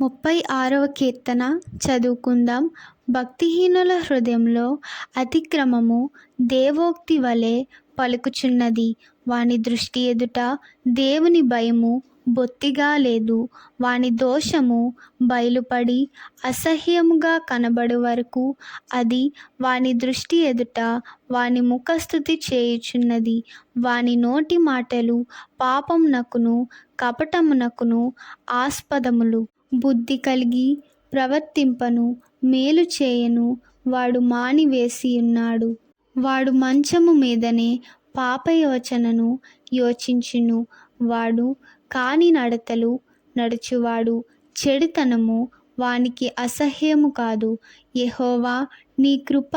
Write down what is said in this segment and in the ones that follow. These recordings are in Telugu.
ముప్పై ఆరవ కీర్తన చదువుకుందాం. భక్తిహీనుల హృదయంలో అతిక్రమము దేవోక్తి వలె పలుకుచున్నది. వాని దృష్టి ఎదుట దేవుని భయము బొత్తిగా లేదు. వాని దోషము బయలుపడి అసహ్యముగా కనబడు వరకు అది వాని దృష్టి ఎదుట వాని ముఖస్థుతి చేయుచున్నది. వాని నోటి మాటలు పాపమునకును కపటమునకును ఆస్పదములు. బుద్ధి కలిగి ప్రవర్తింపను మేలు చేయను వాడు మానివేసి ఉన్నాడు. వాడు మంచము మీదనే పాపయోచనను యోచించును. వాడు కాని నడతలు నడుచువాడు చెడుతనము వానికి అసహ్యము కాదు. యహోవా నీ కృప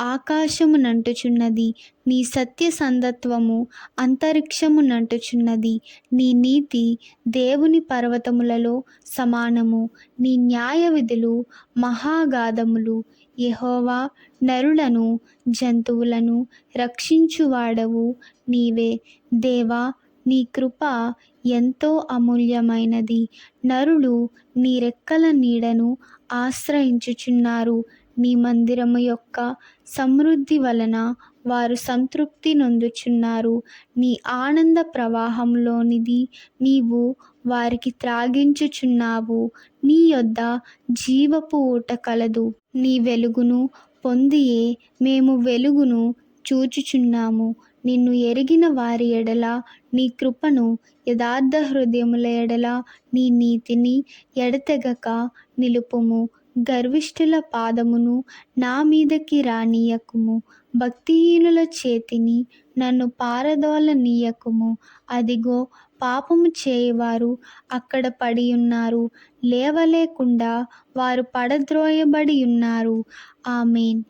ఆకాశమునంటుచున్నది నీ సత్యసంధత్వము అంతరిక్షమునంటుచున్నది నీ నీతి దేవుని పర్వతములలో సమానము. నీ న్యాయవిధులు మహాగాధములు. యహోవా నరులను జంతువులను రక్షించువాడవు నీవే. దేవా నీ కృప ఎంతో అమూల్యమైనది. నరులు నీ రెక్కల నీడను ఆశ్రయించుచున్నారు. నీ మందిరము యొక్క సమృద్ధి వలన వారు సంతృప్తి నొందుచున్నారు. నీ ఆనంద ప్రవాహంలోనిది నీవు వారికి త్రాగించుచున్నావు. నీ యొద్ద జీవపు ఊట కలదు. నీ వెలుగును పొందియే మేము వెలుగును చూచుచున్నాము. నిన్ను ఎరిగిన వారి ఎడల నీ కృపను యథార్థ హృదయముల ఎడల నీ నీతిని ఎడతెగక నిలుపుము. గర్విష్ఠుల పాదమును నా మీదకి రానీయకుము. భక్తిహీనుల చేతిని నన్ను పారదోలనీయకుము అదిగో పాపము చేయవారు అక్కడ పడి ఉన్నారు లేవలేకుండా వారు పడద్రోయబడి ఉన్నారు ఆమెన్.